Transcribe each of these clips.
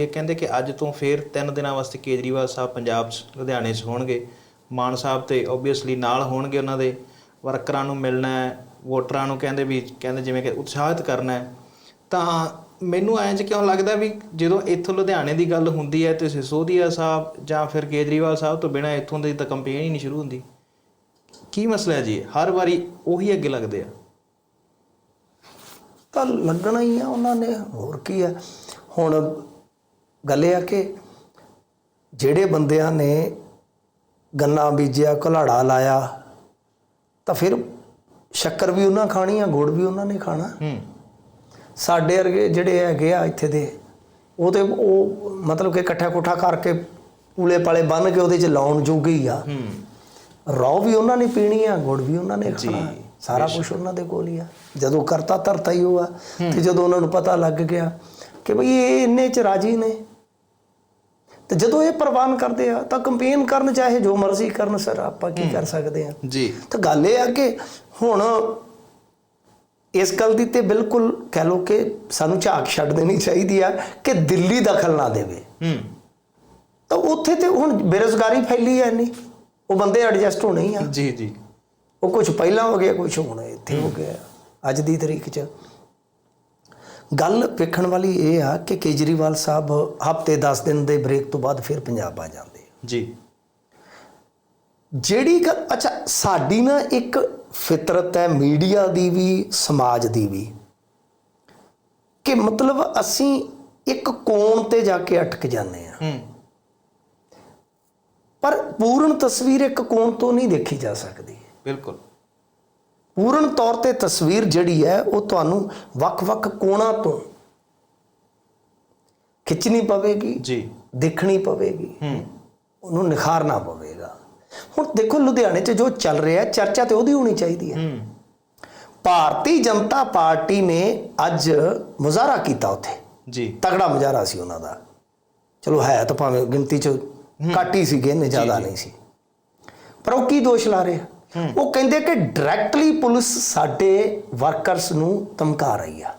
ਇਹ ਕਹਿੰਦੇ ਕਿ ਅੱਜ ਤੋਂ ਫੇਰ 3 ਦਿਨਾਂ ਵਾਸਤੇ ਕੇਜਰੀਵਾਲ ਸਾਹਿਬ ਪੰਜਾਬ 'ਚ, ਲੁਧਿਆਣੇ 'ਚ ਹੋਣਗੇ। ਮਾਨ ਸਾਹਿਬ ਤੇ ਓਬਵੀਅਸਲੀ ਨਾਲ ਹੋਣਗੇ ਉਹਨਾਂ ਦੇ। ਵਰਕਰਾਂ ਨੂੰ ਮਿਲਣਾ ਹੈ, ਵੋਟਰਾਂ ਨੂੰ ਕਹਿੰਦੇ ਵੀ, ਕਹਿੰਦੇ ਜਿਵੇਂ ਕਿ ਉਤਸ਼ਾਹਿਤ ਕਰਨਾ ਹੈ। ਤਾਂ ਮੈਨੂੰ ਐਂ ਚ ਕਿਉਂ ਲੱਗਦਾ ਵੀ ਜਦੋਂ ਇੱਥੋਂ ਲੁਧਿਆਣੇ ਦੀ ਗੱਲ ਹੁੰਦੀ ਹੈ ਤੇ ਸਿਸੋਦੀਆ ਸਾਹਿਬ ਜਾਂ ਫਿਰ ਕੇਜਰੀਵਾਲ ਸਾਹਿਬ ਤੋਂ ਬਿਨਾਂ ਇੱਥੋਂ ਦੀ ਤਾਂ ਕੰਪੇਨ ਹੀ ਨਹੀਂ ਸ਼ੁਰੂ ਹੁੰਦੀ। ਕੀ ਮਸਲਾ ਹੈ ਜੀ? ਹਰ ਵਾਰੀ ਉਹੀ ਅੱਗੇ ਲੱਗਦੇ ਆ। ਤਾਂ ਲੱਗਣਾ ਹੀ ਆ ਉਹਨਾਂ ਨੇ, ਹੋਰ ਕੀ ਆ ਹੁਣ ਗੱਲ ਇਹ ਆ ਕਿ ਜਿਹੜੇ ਬੰਦਿਆਂ ਨੇ ਗੰਨਾ ਬੀਜਿਆ ਕੁਲਾੜਾ ਲਾਇਆ ਤਾਂ ਫਿਰ ਸ਼ੱਕਰ ਵੀ ਉਹਨਾਂ ਖਾਣੀ ਆ ਗੁੜ ਵੀ ਉਹਨਾਂ ਨੇ ਖਾਣਾ। ਹੂੰ। ਸਾਡੇ ਵਰਗੇ ਜਿਹੜੇ ਹੈਗੇ ਆ ਇੱਥੇ ਦੇ ਉਹ ਤੇ ਉਹ ਮਤਲਬ ਕਿ ਇਕੱਠਾ ਕੋਠਾ ਕਰਕੇ ਪੂਲੇ ਪਾਲੇ ਬੰਨ ਕੇ ਉਹਦੇ ਚ ਲਾਉਣ ਜੋਗੇ ਹੀ ਆ। ਹੂੰ। ਰੌ ਵੀ ਉਹਨਾਂ ਨੇ ਪੀਣੀ ਆ ਗੁੜ ਵੀ ਉਹਨਾਂ ਨੇ ਖਾਣਾ। ਸਾਰਾ ਕੁਝ ਉਹਨਾਂ ਦੇ ਕੋਲ ਹੀ ਆ। ਜਦੋਂ ਕਰਤਾ ਧਰਤਾ ਹੀ ਉਹ ਆ। ਤੇ ਜਦੋਂ ਉਹਨਾਂ ਨੂੰ ਪਤਾ ਲੱਗ ਗਿਆ ਕਿ ਭਈ ਇਹ ਇੰਨੇ ਚ ਰਾਜੀ ਨੇ। ਤੇ ਜਦੋਂ ਇਹ ਪ੍ਰਵਾਨ ਕਰਦੇ ਆ ਤਾਂ ਕੰਪੇਨ ਕਰਨ ਚਾਹੇ ਜੋ ਮਰਜ਼ੀ ਕਰਨ ਸਰ ਆਪਾਂ ਕੀ ਕਰ ਸਕਦੇ ਆ। ਜੀ। ਤਾਂ ਗੱਲ ਇਹ ਆ ਕਿ ਹੁਣ ਇਸ ਗੱਲ ਦੀ ਤੇ ਬਿਲਕੁਲ ਕਹਿ ਲੋ ਕਿ ਸਾਨੂੰ ਝਾਕ ਛੱਡ ਦੇਣੀ ਚਾਹੀਦੀ ਆ ਕਿ ਦਿੱਲੀ ਦਖਲ ਨਾ ਦੇਵੇ। ਹੂੰ। ਤਾਂ ਉੱਥੇ ਤੇ ਹੁਣ ਬੇਰੁਜ਼ਗਾਰੀ ਫੈਲੀ ਐ ਨਹੀਂ ਉਹ ਬੰਦੇ ਐਡਜਸਟ ਹੋਣੇ ਹੀ ਆ। ਜੀ ਜੀ। ਉਹ ਕੁਝ ਪਹਿਲਾਂ ਹੋ ਗਿਆ ਕੁਝ ਹੁਣ ਇੱਥੇ ਹੋ। ਗਿਆ ਅੱਜ ਦੀ ਤਰੀਕ 'ਚ। ਗੱਲ ਵੇਖਣ ਵਾਲੀ ਇਹ ਆ ਕਿ ਕੇਜਰੀਵਾਲ ਸਾਹਿਬ ਹਫ਼ਤੇ 10 ਦਿਨ ਦੇ ਬ੍ਰੇਕ ਤੋਂ ਬਾਅਦ ਫਿਰ ਪੰਜਾਬ ਆ ਜਾਂਦੇ। ਜੀ। ਜਿਹੜੀ ਅੱਛਾ ਸਾਡੀ ਨਾ ਇੱਕ ਫਿਤਰਤ ਹੈ ਮੀਡੀਆ ਦੀ ਵੀ ਸਮਾਜ ਦੀ ਵੀ ਕਿ ਮਤਲਬ ਅਸੀਂ ਇੱਕ ਕੋਣ ਤੇ ਜਾ ਕੇ ਅਟਕ ਜਾਂਦੇ ਆ। ਹੂੰ। ਪਰ ਪੂਰਨ ਤਸਵੀਰ ਇੱਕ ਕੋਣ ਤੋਂ ਨਹੀਂ ਦੇਖੀ ਜਾ ਸਕਦੀ। ਬਿਲਕੁਲ। ਪੂਰਨ ਤੌਰ ਤੇ ਤਸਵੀਰ ਜਿਹੜੀ ਹੈ ਉਹ ਤੁਹਾਨੂੰ ਵੱਖ-ਵੱਖ ਕੋਣਾਂ ਤੋਂ ਖਿੱਚਣੀ ਪਵੇਗੀ ਜੀ। ਦੇਖਣੀ ਪਵੇਗੀ। ਹੂੰ। ਉਹਨੂੰ ਨਿਖਾਰਨਾ ਪਵੇਗਾ। ਹੁਣ ਦੇਖੋ ਲੁਧਿਆਣੇ 'ਚ ਜੋ ਚੱਲ ਰਿਹਾ ਚਰਚਾ ਤੇ ਉਹਦੀ ਹੋਣੀ ਚਾਹੀਦੀ ਹੈ। ਹੂੰ। ਭਾਰਤੀ ਜਨਤਾ ਪਾਰਟੀ ਨੇ ਅੱਜ ਮੁਜ਼ਾਹਰਾ ਕੀਤਾ ਉੱਥੇ। ਜੀ। ਤਗੜਾ ਮੁਜ਼ਾਹਰਾ ਸੀ ਉਹਨਾਂ ਦਾ। ਚਲੋ ਹੈ ਤਾਂ ਭਾਵੇਂ ਗਿਣਤੀ 'ਚ ਘੱਟ ਹੀ ਸੀਗੇ ਨੇ ਜ਼ਿਆਦਾ ਨਹੀਂ ਸੀ। ਪਰ ਉਹ ਕੀ ਦੋਸ਼ ਲਾ ਰਹੇ? ਉਹ ਕਹਿੰਦੇ ਕਿ ਡਾਇਰੈਕਟਲੀ ਪੁਲਿਸ ਸਾਡੇ ਵਰਕਰਸ ਨੂੰ ਧਮਕਾ ਰਹੀ ਆ।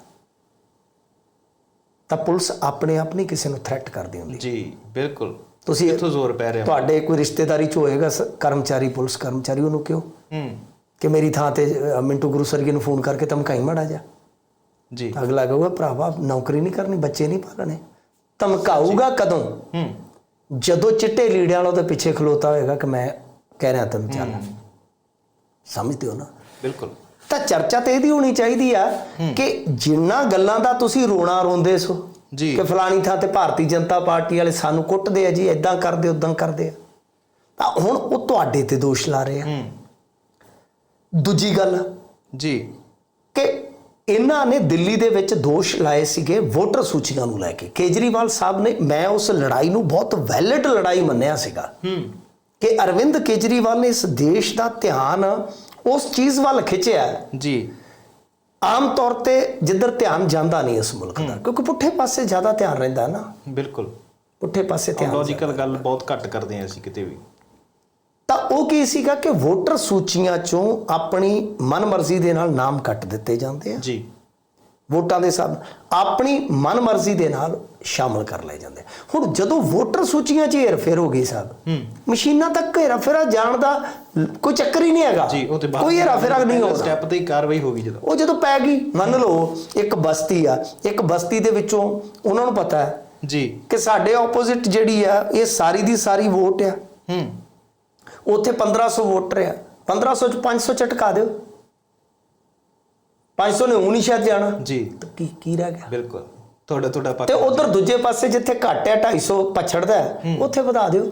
ਤਾਂ ਪੁਲਿਸ ਆਪਣੇ ਆਪ ਨਹੀਂ ਕਿਸੇ ਨੂੰ ਥ੍ਰੈਟ ਕਰਦੀ ਹੁੰਦੀ। ਜੀ ਬਿਲਕੁਲ। ਤੁਸੀਂ ਇੱਥੋਂ ਜ਼ੋਰ ਪੈ ਰਿਹਾ? ਤੁਹਾਡੇ ਕੋਈ ਰਿਸ਼ਤੇਦਾਰੀ ਚ ਹੋਏਗਾ ਕਰਮਚਾਰੀ ਪੁਲਿਸ ਕਰਮਚਾਰੀ ਉਹਨੂੰ ਕਿਉਂ? ਹੂੰ। ਕਿ ਮੇਰੀ ਥਾਂ ਤੇ ਮਿੰਟੂ ਗੁਰੂ ਸਰਗੇ ਨੂੰ ਫੋਨ ਕਰਕੇ ਧਮਕਾਈ ਮਾੜਾ ਜਾ। ਜੀ ਅਗਲਾ ਕਹੂਗਾ ਭਰਾਵਾ ਨੌਕਰੀ ਨਹੀਂ ਕਰਨੀ ਬੱਚੇ ਨਹੀਂ ਪਾਲਣੇ। ਧਮਕਾਊਗਾ ਕਦੋਂ? ਹੂੰ। ਜਦੋਂ ਚਿੱਟੇ ਲੀੜਿਆਂ ਵਾਲਾ ਉਹਦੇ ਪਿੱਛੇ ਖਲੋਤਾ ਹੋਏਗਾ ਕਿ ਮੈਂ ਕਹਿ ਰਿਹਾ ਤੈਨੂੰ ਚੱਲ। ਸਮਝਦੇ ਹੋ ਨਾ? ਬਿਲਕੁਲ। ਤਾਂ ਚਰਚਾ ਤੇ ਇਹਦੀ ਹੋਣੀ ਚਾਹੀਦੀ ਆ ਕਿ ਜਿੰਨਾ ਗੱਲਾਂ ਦਾ ਤੁਸੀਂ ਰੋਣਾ ਰੋਂਦੇ ਸੋ ਜੀ। ਕਿ ਫਲਾਣੀ ਥਾਂ ਤੇ ਭਾਰਤੀ ਜਨਤਾ ਪਾਰਟੀ ਵਾਲੇ ਸਾਨੂੰ ਕੁੱਟਦੇ ਆ ਜੀ ਐਦਾਂ ਕਰਦੇ ਉਦਾਂ ਕਰਦੇ ਆ। ਤਾਂ ਹੁਣ ਉਹ ਤੁਹਾਡੇ ਤੇ ਦੋਸ਼ ਲਾ ਰਹੇ ਆ। ਦੂਜੀ ਗੱਲ ਜੀ। ਕਿ ਇਹਨਾਂ ਨੇ ਦਿੱਲੀ ਦੇ ਵਿੱਚ ਦੋਸ਼ ਲਾਏ ਸੀਗੇ ਵੋਟਰ ਸੂਚੀਆਂ ਨੂੰ ਲੈ ਕੇ। ਕੇਜਰੀਵਾਲ ਸਾਹਿਬ ਨੇ ਮੈਂ ਉਸ ਲੜਾਈ ਨੂੰ ਬਹੁਤ ਵੈਲਿਡ ਲੜਾਈ ਮੰਨਿਆ ਸੀਗਾ। ਹੂੰ। ਕਿ ਅਰਵਿੰਦ ਕੇਜਰੀਵਾਲ ਨੇ ਇਸ ਦੇਸ਼ ਦਾ ਧਿਆਨ ਉਸ ਚੀਜ਼ ਵੱਲ ਖਿੱਚਿਆ ਜੀ। ਆਮ ਤੌਰ ਤੇ ਜਿੱਧਰ ਧਿਆਨ ਜਾਂਦਾ ਨਹੀਂ ਇਸ ਮੁਲਕ ਦਾ ਕਿਉਂਕਿ ਪੁੱਠੇ ਪਾਸੇ ਜ਼ਿਆਦਾ ਧਿਆਨ ਰਹਿੰਦਾ ਨਾ। ਬਿਲਕੁਲ। ਪੁੱਠੇ ਪਾਸੇ ਧਿਆਨ ਲੌਜੀਕਲ ਗੱਲ ਬਹੁਤ ਘੱਟ ਕਰਦੇ ਆ ਅਸੀਂ ਕਿਤੇ ਵੀ। ਤਾਂ ਉਹ ਕੀ ਸੀਗਾ ਕਿ ਵੋਟਰ ਸੂਚੀਆਂ ਚੋਂ ਆਪਣੀ ਮਨਮਰਜ਼ੀ ਦੇ ਨਾਲ ਨਾਮ ਕੱਟ ਦਿੱਤੇ ਜਾਂਦੇ ਆ। ਜੀ। ਵੋਟਾਂ ਦੇ ਸਭ ਆਪਣੀ ਮਨਮਰਜ਼ੀ ਦੇ ਨਾਲ ਸ਼ਾਮਲ ਕਰ ਲਏ ਜਾਂਦੇ। ਹੁਣ ਜਦੋਂ ਵੋਟਰ ਸੂਚੀਆਂ 'ਚ ਹੇਰਫੇਰ ਹੋ ਗਈ ਸਾਹਿਬ ਹੂੰ। ਮਸ਼ੀਨਾਂ ਤੱਕ ਹੇਰਾਫੇਰਾ ਜਾਣ ਦਾ ਕੋਈ ਚੱਕਰ ਹੀ ਨਹੀਂ ਹੈਗਾ। ਜੀ ਉਹ ਤੇ ਬਾਅਦ ਕੋਈ ਹੇਰਾਫੇਰਾ ਨਹੀਂ ਹੋਣਾ। ਸਟੈਪ ਤੇ ਹੀ ਕਾਰਵਾਈ ਹੋ ਗਈ ਜਦੋਂ। ਉਹ ਜਦੋਂ ਪੈ ਗਈ ਮੰਨ ਲਓ ਇੱਕ ਬਸਤੀ ਆ ਇੱਕ ਬਸਤੀ ਦੇ ਵਿੱਚੋਂ ਉਹਨਾਂ ਨੂੰ ਪਤਾ ਹੈ ਜੀ। ਕਿ ਸਾਡੇ ਆਪੋਜ਼ਿਟ ਜਿਹੜੀ ਆ ਇਹ ਸਾਰੀ ਦੀ ਸਾਰੀ ਵੋਟ ਆ। ਹੂੰ। ਉੱਥੇ 1500 ਵੋਟਰ ਆ। 1500 ਚ 500 ਚਟਕਾ ਦਿਓ। 500 ਨੇ ਉਹ ਨਹੀਂ ਸ਼ਾਇਦ ਜਾਣਾ। ਜੀ। ਤਾਂ ਕੀ ਕੀ ਰਹਿ ਗਿਆ? ਬਿਲਕੁਲ। ਤੁਹਾਡਾ ਤੁਹਾਡਾ ਤੇ ਪੱਕ ਉਧਰ ਦੂਜੇ ਪਾਸੇ ਜਿੱਥੇ ਘੱਟ ਹੈ 250 ਪਛੜਦਾ ਉੱਥੇ ਵਧਾ ਦਿਓ।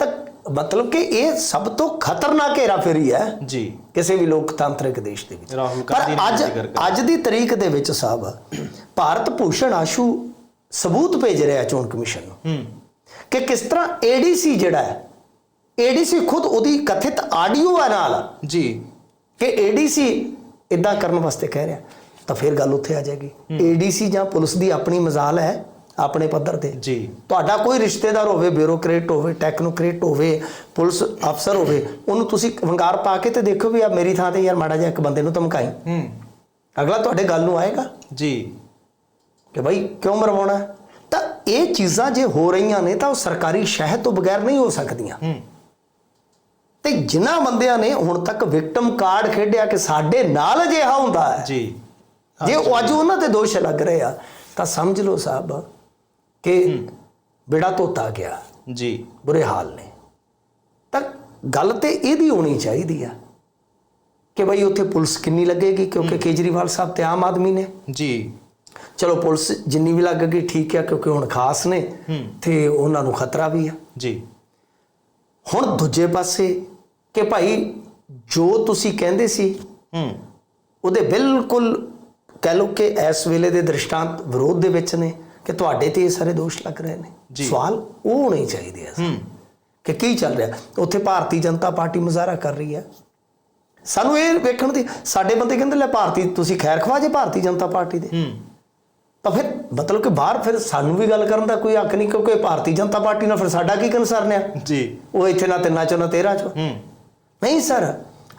ਤਾਂ ਮਤਲਬ ਕਿ ਇਹ ਸਭ ਤੋਂ ਖਤਰਨਾਕ ਹੇਰਾਫੇਰੀ ਹੈ ਜੀ। ਕਿਸੇ ਵੀ ਲੋਕਤੰਤਰਿਕ ਦੇਸ਼ ਦੇ ਵਿੱਚ। ਰਾਹੁਲ ਪਰ ਗਾਂਧੀ ਅੱਜ। ਅੱਜ ਦੀ ਤਰੀਕ ਦੇ ਵਿੱਚ ਸਾਹਿਬ ਭਾਰਤ ਭੂਸ਼ਣ ਆਸ਼ੂ ਸਬੂਤ ਭੇਜ ਰਿਹਾ ਚੋਣ ਕਮਿਸ਼ਨ ਨੂੰ ਕਿ ਕਿਸ ਤਰ੍ਹਾਂ ਏਡੀਸੀ ਜਿਹੜਾ ਹੈ ਏਡੀਸੀ ਖੁਦ ਉਹਦੀ ਕਥਿਤ ਆਡੀਓ ਨਾਲ ਜੀ। ਕਿ ਏਡੀਸੀ ਇਦਾਂ ਕਰਨ ਵਾਸਤੇ ਕਹਿ ਰਿਹਾ ਤਾਂ ਫਿਰ ਗੱਲ ਉੱਥੇ ਆ ਜਾਏਗੀ। ਏਡੀਸੀ ਜਾਂ ਪੁਲਿਸ ਦੀ ਆਪਣੀ ਮਜ਼ਾਲ ਹੈ ਆਪਣੇ ਪੱਧਰ ਤੇ। ਜੀ। ਤੁਹਾਡਾ ਕੋਈ ਰਿਸ਼ਤੇਦਾਰ ਹੋਵੇ ਬਿਊਰੋਕਰੇਟ ਹੋਵੇ ਟੈਕਨੋਕ੍ਰੇਟ ਹੋਵੇ ਪੁਲਿਸ ਅਫਸਰ ਹੋਵੇ ਉਹਨੂੰ ਤੁਸੀਂ ਵੰਗਾਰ ਪਾ ਕੇ ਤੇ ਦੇਖੋ ਵੀ ਆ ਮੇਰੀ ਥਾਂ ਤੇ ਯਾਰ ਮਾੜਾ ਜਿਹਾ ਇੱਕ ਬੰਦੇ ਨੂੰ ਧਮਕਾਈ। ਹੂੰ। ਅਗਲਾ ਤੁਹਾਡੇ ਗੱਲ ਨੂੰ ਆਏਗਾ। ਜੀ। ਕਿ ਭਾਈ ਕਿਉਂ ਮਰਵਾਉਣਾ? ਤਾਂ ਇਹ ਚੀਜ਼ਾਂ ਜੇ ਹੋ ਰਹੀਆਂ ਨੇ ਤਾਂ ਉਹ ਸਰਕਾਰੀ ਸ਼ਹਿਦ ਤੋਂ ਬਗੈਰ ਨਹੀਂ ਹੋ ਸਕਦੀਆਂ। ਹੂੰ। ਤੇ ਜਿਨ੍ਹਾਂ ਬੰਦਿਆਂ ਨੇ ਹੁਣ ਤੱਕ ਵਿਕਟਮ ਕਾਰਡ ਖੇਡਿਆ ਕਿ ਸਾਡੇ ਨਾਲ ਅਜਿਹਾ ਹੁੰਦਾ ਹੈ। ਜੀ। ਜੇ ਉਹ ਅੱਜ ਉਹਨਾਂ ਤੇ ਦੋਸ਼ ਲੱਗ ਰਹੇ ਆ ਤਾਂ ਸਮਝ ਲਓ ਸਾਹਿਬ ਕਿ ਬੇੜਾ ਧੋਤਾ ਗਿਆ। ਜੀ। ਬੁਰੇ ਹਾਲ ਨੇ। ਤਾਂ ਗੱਲ ਤੇ ਇਹਦੀ ਹੋਣੀ ਚਾਹੀਦੀ ਆ ਕਿ ਭਾਈ ਉੱਥੇ ਪੁਲਿਸ ਕਿੰਨੀ ਲੱਗੇਗੀ ਕਿਉਂਕਿ ਕੇਜਰੀਵਾਲ ਸਾਹਿਬ ਤੇ ਆਮ ਆਦਮੀ ਨੇ। ਜੀ। ਚਲੋ ਪੁਲਿਸ ਜਿੰਨੀ ਵੀ ਲੱਗ ਗਈ ਠੀਕ ਹੈ ਕਿਉਂਕਿ ਹੁਣ ਖਾਸ ਨੇ ਤੇ ਉਹਨਾਂ ਨੂੰ ਖਤਰਾ ਵੀ ਆ। ਜੀ। ਹੁਣ ਦੂਜੇ ਪਾਸੇ ਕਿ ਭਾਈ ਜੋ ਤੁਸੀਂ ਕਹਿੰਦੇ ਸੀ ਹੂੰ। ਉਹਦੇ ਬਿਲਕੁਲ ਕਹਿ ਲਓ ਕਿ ਇਸ ਵੇਲੇ ਦੇ ਦ੍ਰਿਸ਼ਟਾਂਤ ਵਿਰੋਧ ਦੇ ਵਿੱਚ ਨੇ ਕਿ ਤੁਹਾਡੇ ਤੇ ਇਹ ਸਾਰੇ ਦੋਸ਼ ਲੱਗ ਰਹੇ ਨੇ। ਸਵਾਲ ਉਹ ਹੋਣੇ ਚਾਹੀਦੇ ਆ। ਹੂੰ। ਕਿ ਕੀ ਚੱਲ ਰਿਹਾ? ਉੱਥੇ ਭਾਰਤੀ ਜਨਤਾ ਪਾਰਟੀ ਮੁਜ਼ਾਹਰਾ ਕਰ ਰਹੀ ਹੈ। ਸਾਨੂੰ ਇਹ ਵੇਖਣ ਦੀ ਸਾਡੇ ਬੰਦੇ ਕਹਿੰਦੇ ਲੈ ਭਾਰਤੀ ਤੁਸੀਂ ਖੈਰ ਖਵਾ ਜੇ ਭਾਰਤੀ ਜਨਤਾ ਪਾਰਟੀ ਦੇ। ਹੂੰ। ਤਾਂ ਫਿਰ ਮਤਲਬ ਕਿ ਬਾਹਰ ਫਿਰ ਸਾਨੂੰ ਵੀ ਗੱਲ ਕਰਨ ਦਾ ਕੋਈ ਹੱਕ ਨਹੀਂ ਕਿਉਂਕਿ ਭਾਰਤੀ ਜਨਤਾ ਪਾਰਟੀ ਨਾਲ ਫਿਰ ਸਾਡਾ ਕੀ ਕੰਸਰਨ ਆ? ਜੀ। ਉਹ ਇੱਥੇ ਨਾ ਤਿੰਨਾਂ ਚੋਂ ਨਾ ਤੇਰਾਂ ਚੋਂ। ਹੂੰ। ਨਹੀਂ ਸਰ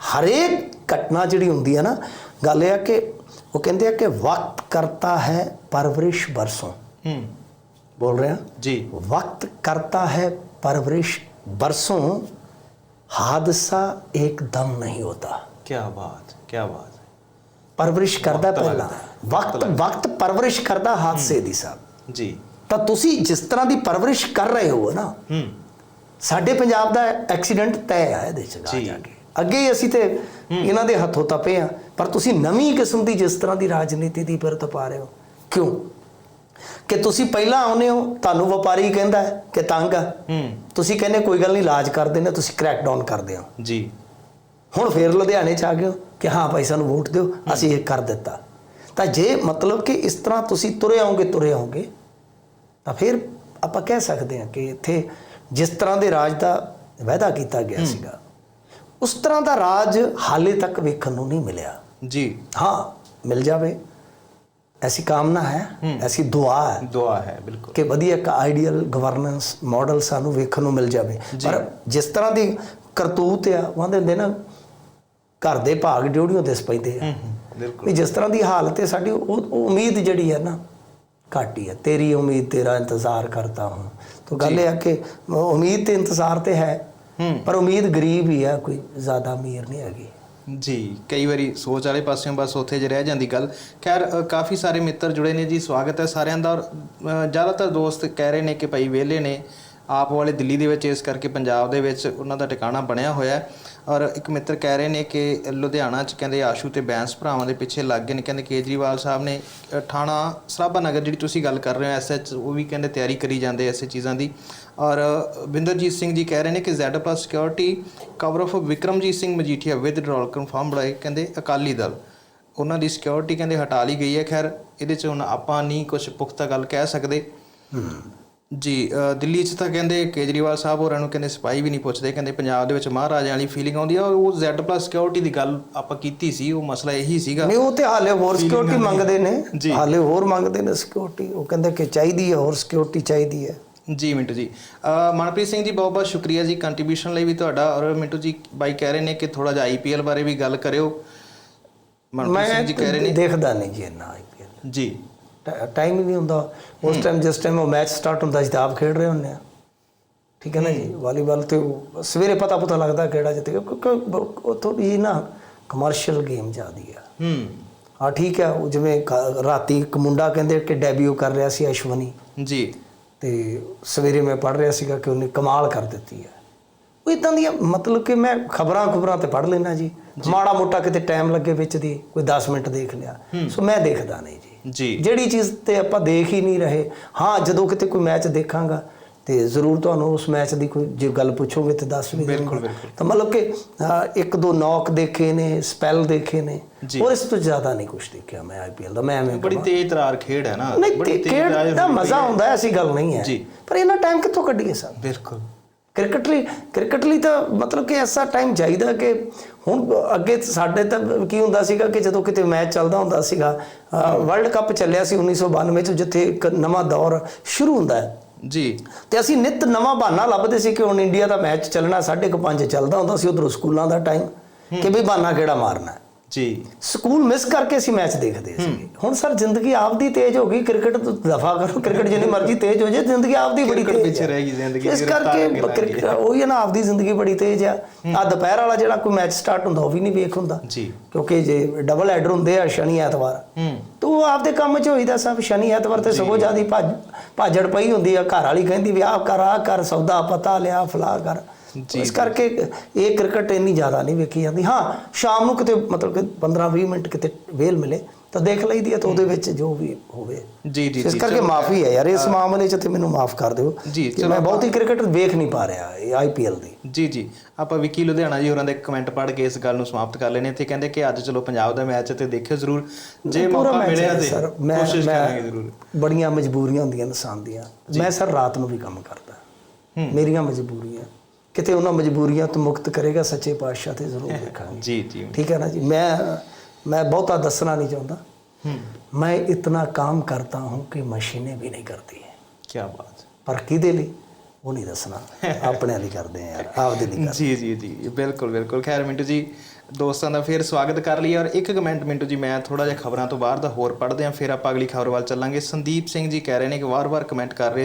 ਹਰੇਕ ਘਟਨਾ ਜਿਹੜੀ ਹੁੰਦੀ ਹੈ ਨਾ ਗੱਲ ਇਹ ਆ ਕਿ ਉਹ ਕਹਿੰਦੇ ਆ ਕਿ ਵਕਤ ਕਰਤਾ ਹੈ ਪਰਵਰਿਸ਼ ਬਰਸੋਂ ਹੂੰ ਬੋਲ ਰਹੇ ਆ ਜੀ वक्त करता है परवरिश बरसों हादसा एकदम नहीं होता ਕੀ ਬਾਤ ਕੀ ਬਾਤ ਪਰਵਰਿਸ਼ ਕਰਦਾ ਵਕਤ ਪਹਿਲਾਂ ਲੱਗਦਾ ਹੈ, ਵਕਤ ਵਕਤ ਪਰਵਰਿਸ਼ ਕਰਦਾ ਹਾਦਸੇ ਦੀ ਸਾਹਿਬ ਜੀ ਤਾਂ ਤੁਸੀਂ ਜਿਸ ਤਰ੍ਹਾਂ ਦੀ ਪਰਵਰਿਸ਼ ਕਰ ਰਹੇ ਹੋ ਨਾ ਹੂੰ ਸਾਡੇ ਪੰਜਾਬ ਦਾ ਐਕਸੀਡੈਂਟ ਤੈਅ ਆ ਇਹਦੇ ਚ ਜਾ। ਕੇ। ਅੱਗੇ ਅਸੀਂ ਤੇ ਇਹਨਾਂ ਦੇ ਹੱਥੋਂ ਤਪੇ ਆ। ਪਰ ਤੁਸੀਂ ਨਵੀਂ ਕਿਸਮ ਦੀ ਜਿਸ ਤਰ੍ਹਾਂ ਦੀ ਰਾਜਨੀਤੀ ਦੀ ਫਿਰ ਪਾ ਰਹੇ ਹੋ ਕਿਉਂ? ਕਿ ਤੁਸੀਂ ਪਹਿਲਾਂ ਆਉਨੇ ਹੋ ਤੁਹਾਨੂੰ ਵਪਾਰੀ ਕਹਿੰਦਾ ਕਿ ਤੰਗ ਆ। ਤੁਸੀਂ ਕਹਿੰਦੇ ਕੋਈ ਗੱਲ ਨਹੀਂ ਇਲਾਜ ਕਰਦੇ ਨੇ ਤੁਸੀਂ ਕ੍ਰੈਕ ਡਾਊਨ ਕਰਦੇ ਹੋ। ਜੀ। ਹੁਣ ਫੇਰ ਲੁਧਿਆਣੇ ਚ ਆ ਗਏ ਕਿ ਹਾਂ ਭਾਈ ਸਾਨੂੰ ਵੋਟ ਦਿਓ ਅਸੀਂ ਇਹ ਕਰ ਦਿੱਤਾ। ਤਾਂ ਜੇ ਮਤਲਬ ਕਿ ਇਸ ਤਰ੍ਹਾਂ ਤੁਸੀਂ ਤੁਰੇ ਆਓਗੇ ਤੁਰੇ ਆਓਗੇ ਤਾਂ ਫਿਰ ਆਪਾਂ ਕਹਿ ਸਕਦੇ ਹਾਂ ਕਿ ਇੱਥੇ ਜਿਸ ਤਰ੍ਹਾਂ ਦੇ ਰਾਜ ਦਾ ਵਾਅਦਾ ਕੀਤਾ ਗਿਆ ਸੀਗਾ ਉਸ ਤਰ੍ਹਾਂ ਦਾ ਰਾਜ ਹਾਲੇ ਤੱਕ ਵੇਖਣ ਨੂੰ ਨਹੀਂ ਮਿਲਿਆ। ਜੀ। ਹਾਂ ਮਿਲ ਜਾਵੇ। ਐਸੀ ਕਾਮਨਾ ਹੈ ਐਸੀ ਦੁਆ ਹੈ ਦੁਆ ਹੈ ਬਿਲਕੁਲ। ਕਿ ਵਧੀਆ ਇੱਕ ਆਈਡੀਅਲ ਗਵਰਨੈਂਸ ਮਾਡਲ ਸਾਨੂੰ ਵੇਖਣ ਨੂੰ ਮਿਲ ਜਾਵੇ। ਪਰ ਜਿਸ ਤਰ੍ਹਾਂ ਦੀ ਕਰਤੂਤ ਆ ਉਹਦੇ ਹੁੰਦੇ ਨਾ ਘਰ ਦੇ ਭਾਗ ਡਿਉੜੀਆਂ ਦਿਸ ਪੈਂਦੇ ਆ। ਹੂੰ ਹੂੰ ਬਿਲਕੁਲ। ਵੀ ਜਿਸ ਤਰ੍ਹਾਂ ਦੀ ਹਾਲਤ ਹੈ ਸਾਡੀ ਉਹ ਉਮੀਦ ਜਿਹੜੀ ਹੈ ਨਾ ਘੱਟ ਹੀ ਹੈ। ਤੇਰੀ ਉਮੀਦ ਤੇਰਾ ਇੰਤਜ਼ਾਰ ਕਰਤਾ ਹੂੰ। ਤਾਂ ਗੱਲ ਇਹ ਹੈ ਕਿ ਉਮੀਦ ਤੇ ਇੰਤਜ਼ਾਰ ਤੇ ਹੈ ਪਰ ਉਮੀਦ ਗਰੀਬ ਹੀ ਹੈ ਕੋਈ ਜ਼ਿਆਦਾ ਅਮੀਰ ਨਹੀਂ ਹੈਗੀ। ਜੀ ਕਈ ਵਾਰੀ ਸੋਚ ਵਾਲੇ ਪਾਸਿਓਂ ਬਸ ਉੱਥੇ ਜੇ ਰਹਿ ਜਾਂਦੀ ਗੱਲ। ਖੈਰ ਕਾਫੀ ਸਾਰੇ ਮਿੱਤਰ ਜੁੜੇ ਨੇ ਜੀ ਸਵਾਗਤ ਹੈ ਸਾਰਿਆਂ ਦਾ। ਔਰ ਜ਼ਿਆਦਾਤਰ ਦੋਸਤ ਕਹਿ ਰਹੇ ਨੇ ਕਿ ਭਾਈ ਵਿਹਲੇ ਨੇ। ਆਪ ਵਾਲੇ ਦਿੱਲੀ ਦੇ ਵਿੱਚ ਇਸ ਕਰਕੇ ਪੰਜਾਬ ਦੇ ਵਿੱਚ ਉਹਨਾਂ ਦਾ ਟਿਕਾਣਾ ਬਣਿਆ ਹੋਇਆ ਹੈ। ਔਰ ਇੱਕ ਮਿੱਤਰ ਕਹਿ ਰਹੇ ਨੇ ਕਿ ਲੁਧਿਆਣਾ ਚ ਕਹਿੰਦੇ ਆਸ਼ੂ ਤੇ ਬੈਂਸ ਭਰਾਵਾਂ ਦੇ ਪਿੱਛੇ ਲੱਗ ਗਏ ਨੇ। ਕਹਿੰਦੇ ਕੇਜਰੀਵਾਲ ਸਾਹਿਬ ਨੇ ਥਾਣਾ ਸਰਾਭਾ ਨਗਰ ਜਿਹੜੀ ਤੁਸੀਂ ਗੱਲ ਕਰ ਰਹੇ ਹੋ ਐਸਐਚ ਉਹ ਵੀ ਕਹਿੰਦੇ ਤਿਆਰੀ ਕਰੀ ਜਾਂਦੇ ਐਸੇ ਚੀਜ਼ਾਂ ਦੀ। ਔਰ ਬਿੰਦਰਜੀਤ ਸਿੰਘ ਜੀ ਕਹਿ ਰਹੇ ਨੇ ਕਿ Z+ security cover of Vikramjit Singh Majithia withdrawal confirmed ਹੈ ਕਹਿੰਦੇ ਅਕਾਲੀ ਦਲ। ਉਹਨਾਂ ਦੀ ਸਿਕਿਉਰਿਟੀ ਕਹਿੰਦੇ ਹਟਾ ਲਈ ਗਈ ਹੈ। ਖੈਰ, ਇਹਦੇ ਚ ਹੁਣ ਆਪਾਂ ਨਹੀਂ ਕੁਝ ਪੁਖਤਾ ਗੱਲ ਕਹਿ ਸਕਦੇ। ਜੀ ਦਿੱਲੀ 'ਚ ਤਾਂ ਕਹਿੰਦੇ ਕੇਜਰੀਵਾਲ ਸਾਹਿਬ ਹੋਰਾਂ ਨੂੰ ਕਹਿੰਦੇ ਸਿਪਾਹੀ ਵੀ ਨਹੀਂ ਪੁੱਛਦੇ ਕਹਿੰਦੇ ਪੰਜਾਬ ਦੇ ਵਿੱਚ ਮਹਾਰਾਜਿਆਂ ਵਾਲੀ ਫੀਲਿੰਗ ਆਉਂਦੀ ਆ ਉਹ Z+ ਸਿਕਿਉਰਿਟੀ ਦੀ ਗੱਲ ਆਪਾਂ ਕੀਤੀ ਸੀ ਉਹ ਮਸਲਾ ਇਹੀ ਸੀਗਾ। ਨਹੀਂ ਉਹ ਤੇ ਹਾਲੇ ਹੋਰ ਸਿਕਿਉਰਿਟੀ ਮੰਗਦੇ ਨੇ। ਹਾਲੇ ਹੋਰ ਮੰਗਦੇ ਨੇ ਸਿਕਿਉਰਿਟੀ ਉਹ ਕਹਿੰਦੇ ਕਿ ਚਾਹੀਦੀ ਹੈ ਹੋਰ ਸਿਕਿਉਰਿਟੀ ਚਾਹੀਦੀ ਹੈ। ਜੀ ਮਿੰਟੂ ਜੀ। ਮਨਪ੍ਰੀਤ ਸਿੰਘ ਜੀ ਬਹੁਤ ਬਹੁਤ ਸ਼ੁਕਰੀਆ ਜੀ ਕੰਟਰੀਬਿਊਸ਼ਨ ਲਈ ਵੀ ਤੁਹਾਡਾ ਔਰ ਮਿੰਟੂ ਜੀ ਬਾਈ ਕਹਿ ਰਹੇ ਨੇ ਕਿ ਥੋੜਾ ਜਿਹਾ ਆਈਪੀਐਲ ਬਾਰੇ ਵੀ ਗੱਲ ਕਰਿਓ। ਮਨਪ੍ਰੀਤ ਸਿੰਘ ਜੀ ਕਹਿ ਰਹੇ ਨੇ। ਦੇਖਦਾ ਨਹੀਂ ਜੀ ਇੰਨਾ ਆਈਪੀਐਲ ਜੀ। ਟਾਈਮ ਹੀ ਨਹੀਂ ਹੁੰਦਾ। ਉਸ ਟਾਈਮ ਜਿਸ ਟਾਈਮ ਉਹ ਮੈਚ ਸਟਾਰਟ ਹੁੰਦਾ ਸੀ ਤਾਂ ਆਪ ਖੇਡ ਰਹੇ ਹੁੰਦੇ ਆ ਠੀਕ ਹੈ ਨਾ ਜੀ? ਵਾਲੀਬਾਲ ਤੇ ਸਵੇਰੇ ਪਤਾ ਪਤਾ ਲੱਗਦਾ ਕਿਹੜਾ ਜਿੱਤੇਗਾ ਕਿਉਂਕਿ ਉਹ ਥੋੜੀ ਨਾ ਕਮਰਸ਼ੀਅਲ ਗੇਮ ਜ਼ਿਆਦੀ ਆ। ਹੂੰ। ਹਾਂ ਠੀਕ ਹੈ ਉਹ ਜਿਵੇਂ ਰਾਤੀ ਇੱਕ ਮੁੰਡਾ ਕਹਿੰਦੇ ਕਿ ਡੈਬਿਊ ਕਰ ਰਿਹਾ ਸੀ ਅਸ਼ਵਨੀ। ਜੀ। ਤੇ ਸਵੇਰੇ ਮੈਂ ਪੜ ਰਿਹਾ ਸੀਗਾ ਕਿ ਉਹਨੇ ਕਮਾਲ ਕਰ ਦਿੱਤੀ ਹੈ ਉਹ ਇਦਾਂ ਦੀਆਂ ਮਤਲਬ ਕਿ ਮੈਂ ਖਬਰਾਂ ਖਬਰਾਂ ਤੇ ਪੜ ਲੈਣਾ ਜੀ। ਮਾੜਾ ਮੋਟਾ ਕਿਤੇ ਟਾਈਮ ਲੱਗੇ ਵਿੱਚ ਦੀ ਕੋਈ 10 ਮਿੰਟ ਦੇਖ ਲਿਆ। ਸੋ ਮੈਂ ਦੇਖਦਾ ਨਹੀਂ ਜੀ। ਜਿਹੜੀ ਚੀਜ਼ ਤੇ ਆਪਾਂ ਦੇਖ ਹੀ ਨਹੀਂ ਰਹੇ ਹਾਂ ਜਦੋਂ ਕਿਤੇ ਕੋਈ ਮੈਚ ਦੇਖਾਂਗਾ ਤੇ ਜ਼ਰੂਰ ਤੁਹਾਨੂੰ ਉਸ ਮੈਚ ਦੀ ਕੋਈ ਜੇ ਗੱਲ ਪੁੱਛੋਗੇ ਤੇ ਦੱਸ ਵੀ ਬਿਲਕੁਲ। ਤਾਂ ਮਤਲਬ ਕਿ ਇੱਕ ਦੋ ਨੌਕ ਦੇਖੇ ਨੇ ਸਪੈਲ ਦੇਖੇ ਨੇ। ਔਰ ਇਸ ਤੋਂ ਜ਼ਿਆਦਾ ਨਹੀਂ ਕੁਝ ਦੇਖਿਆ ਮੈਂ ਆਈਪੀਐਲ ਦਾ ਮੈਂ ਐਵੇਂ ਬੜੀ ਤੇਜ਼ ਤਰਾਰ ਖੇਡ ਹੈ ਨਾ ਬੜੀ ਤੇਜ਼ ਦਾ ਮਜ਼ਾ। ਆਉਂਦਾ ਐਸੀ ਗੱਲ ਨਹੀਂ ਹੈ। ਪਰ ਇਹਨਾਂ ਟਾਈਮ ਕਿੱਥੋਂ ਕੱਢੀਏ ਸਰ ਬਿਲਕੁਲ। ਕ੍ਰਿਕਟ ਲਈ ਕ੍ਰਿਕਟ ਲਈ ਤਾਂ ਮਤਲਬ ਕਿ ਐਸਾ ਟਾਈਮ ਚਾਹੀਦਾ ਕਿ ਹੁਣ ਅੱਗੇ ਸਾਡੇ ਤਾਂ ਕੀ ਹੁੰਦਾ ਸੀਗਾ ਕਿ ਜਦੋਂ ਕਿਤੇ ਮੈਚ ਚੱਲਦਾ ਹੁੰਦਾ ਸੀਗਾ ਵਰਲਡ ਕੱਪ ਚੱਲਿਆ ਸੀ 1992 ਚ ਜਿੱਥੇ ਇੱਕ ਨਵਾਂ ਦੌਰ ਸ਼ੁਰੂ ਹੁੰਦਾ ਹੈ। ਜੀ। ਤੇ ਅਸੀਂ ਨਿਤ ਨਵਾਂ ਬਹਾਨਾ ਲੱਭਦੇ ਸੀ ਕਿ ਹੁਣ ਇੰਡੀਆ ਦਾ ਮੈਚ ਚੱਲਣਾ 5:30 ਚੱਲਦਾ ਹੁੰਦਾ ਸੀ ਉਧਰੋਂ ਸਕੂਲਾਂ ਦਾ ਟਾਈਮ ਕਿ ਵੀ ਬਹਾਨਾ ਕਿਹੜਾ ਮਾਰਨਾ ਹੈ। ਜੀ। ਸਕੂਲ ਮਿਸ ਕਰਕੇ ਅਸੀਂ ਮੈਚ ਦੇਖਦੇ ਸੀ ਹੁਣ ਸਰ ਜ਼ਿੰਦਗੀ ਆਪਦੀ ਤੇਜ਼ ਹੋ ਗਈ ਕ੍ਰਿਕਟ ਤੋਂ ਦਫਾ ਕਰੋ ਕ੍ਰਿਕਟ ਜਿੰਨੀ ਮਰਜ਼ੀ ਤੇਜ਼ ਹੋ ਜੇ ਜ਼ਿੰਦਗੀ ਆਪਦੀ ਬੜੀ ਤੇਜ਼ ਪਿੱਛੇ ਹੈ। ਰਹਿ ਗਈ ਜ਼ਿੰਦਗੀ, ਇਸ ਕਰਕੇ। ਕ੍ਰਿਕਟ ਉਹੀ ਹੈ ਨਾ ਆਪਦੀ ਜ਼ਿੰਦਗੀ ਬੜੀ ਤੇਜ਼ ਆ। ਆ ਦੁਪਹਿਰ ਵਾਲਾ ਜਿਹੜਾ ਕੋਈ ਮੈਚ ਸਟਾਰਟ ਹੁੰਦਾ ਉਹ ਵੀ ਨਹੀਂ ਵੇਖ ਹੁੰਦਾ। ਜੀ। ਕਿਉਂਕਿ ਜੇ ਡਬਲ ਹੈਡਰ ਹੁੰਦੇ ਆ ਸ਼ਨੀ ਐਤਵਾਰ ਹੂੰ। ਤੇ ਆਪਦੇ ਕੰਮ 'ਚ ਹੋਈਦਾ ਸਭ। ਸ਼ਨੀ ਐਤਵਾਰ ਤੇ ਸਗੋਂ ਜਿਆਦੀ ਭੱਜ ਭਾਜੜ ਪਈ ਹੁੰਦੀ ਆ। ਘਰ ਵਾਲੀ ਕਹਿੰਦੀ ਵੀ ਆਹ ਕਰ ਆਹ ਕਰ ਸੌਦਾ ਪਤਾ ਲਿਆ ਫਲਾ ਕਰ। ਇਸ ਕਰਕੇ ਇਹ ਕ੍ਰਿਕਟ ਇੰਨੀ ਜ਼ਿਆਦਾ ਨਹੀਂ ਵੇਖੀ ਜਾਂਦੀ। ਹਾਂ ਸ਼ਾਮ ਨੂੰ ਕਿਤੇ ਮਤਲਬ ਕਿ 15-20 ਮਿੰਟ ਕਿਤੇ ਵੇਲ ਮਿਲੇ ਤਾਂ ਦੇਖ ਲਈਦੀ ਆ ਤਾਂ ਉਹਦੇ ਵਿੱਚ ਜੋ ਵੀ ਹੋਵੇ। ਜੀ ਜੀ ਇਸ ਕਰਕੇ ਮਾਫੀ ਹੈ ਯਾਰ ਇਸ ਮਾਮਲੇ 'ਚ ਤੇ ਮੈਨੂੰ ਮਾਫ ਕਰ ਦਿਓ ਕਿ ਮੈਂ ਬਹੁਤੀ ਕ੍ਰਿਕਟ ਵੇਖ ਨਹੀਂ ਪਾ ਰਿਹਾ ਇਹ ਆਈਪੀਐਲ ਦੀ। ਜੀ ਜੀ। ਆਪਾਂ ਵਿੱਕੀ ਲੁਧਿਆਣਾ ਜੀ ਹੋਰਾਂ ਦੇ ਕਮੈਂਟ ਪੜ੍ਹ ਕੇ ਇਸ ਗੱਲ ਨੂੰ ਸਮਾਪਤ ਕਰ ਲੈਨੇ ਇੱਥੇ ਕਹਿੰਦੇ ਕਿ ਅੱਜ ਚਲੋ ਪੰਜਾਬ ਦਾ ਮੈਚ ਹੈ ਤੇ ਦੇਖਿਓ ਜ਼ਰੂਰ। ਜੇ ਮੌਕਾ ਮਿਲਿਆ ਹੈ ਤੇ ਕੋਸ਼ਿਸ਼ ਮੈਂ ਕਰਾਂਗੇ ਜ਼ਰੂਰ। ਬੜੀਆਂ ਮਜਬੂਰੀਆਂ ਹੁੰਦੀਆਂ ਇਨਸਾਨ ਦੀਆਂ ਮੈਂ ਸਰ ਰਾਤ ਨੂੰ ਵੀ ਕੰਮ ਕਰਦਾ। ਮੇਰੀਆਂ ਮਜਬੂਰੀਆਂ। ਕਿਤੇ ਉਹਨਾਂ ਮਜਬੂਰੀਆਂ ਤੋਂ ਮੁਕਤ ਕਰੇਗਾ ਸੱਚੇ ਪਾਤਸ਼ਾਹ ਤੇ ਜ਼ਰੂਰ ਦੇਖਾਂਗੇ ਜੀ ਜੀ ठीक है ना जी मैं मैं बहुता दसना नहीं चाहता ਹੂੰ मैं इतना काम करता हूँ कि मशीनें भी नहीं करती हैं ਕੀ ਬਾਤ पर किदे ਲਈ ਉਹ ਨਹੀਂ ਦੱਸਣਾ ਆਪਣੇ ਲਈ ਕਰਦੇ ਆ ਯਾਰ ਆਪਦੇ ਲਈ ਕਰਦੇ ਜੀ ਜੀ ਜੀ ਬਿਲਕੁਲ ਬਿਲਕੁਲ ਖੈਰ ਮਿੰਟੂ ਜੀ ਦੋਸਤਾਂ ਦਾ ਫਿਰ ਸਵਾਗਤ ਕਰ ਲਈ ਔਰ ਇੱਕ ਕਮੈਂਟ ਮਿੰਟੂ ਜੀ ਮੈਂ ਥੋੜਾ ਜਿਹਾ ਖਬਰਾਂ ਤੋਂ ਬਾਹਰ ਦਾ ਹੋਰ ਪੜ੍ਹਦੇ ਹਾਂ ਫਿਰ ਆਪਾਂ ਅਗਲੀ ਖਬਰ ਵੱਲ ਚੱਲਾਂਗੇ ਸੰਦੀਪ ਸਿੰਘ ਜੀ ਕਹਿ ਰਹੇ ਨੇ ਕਿ ਵਾਰ-ਵਾਰ ਕਮੈਂਟ ਕਰ ਰਹੇ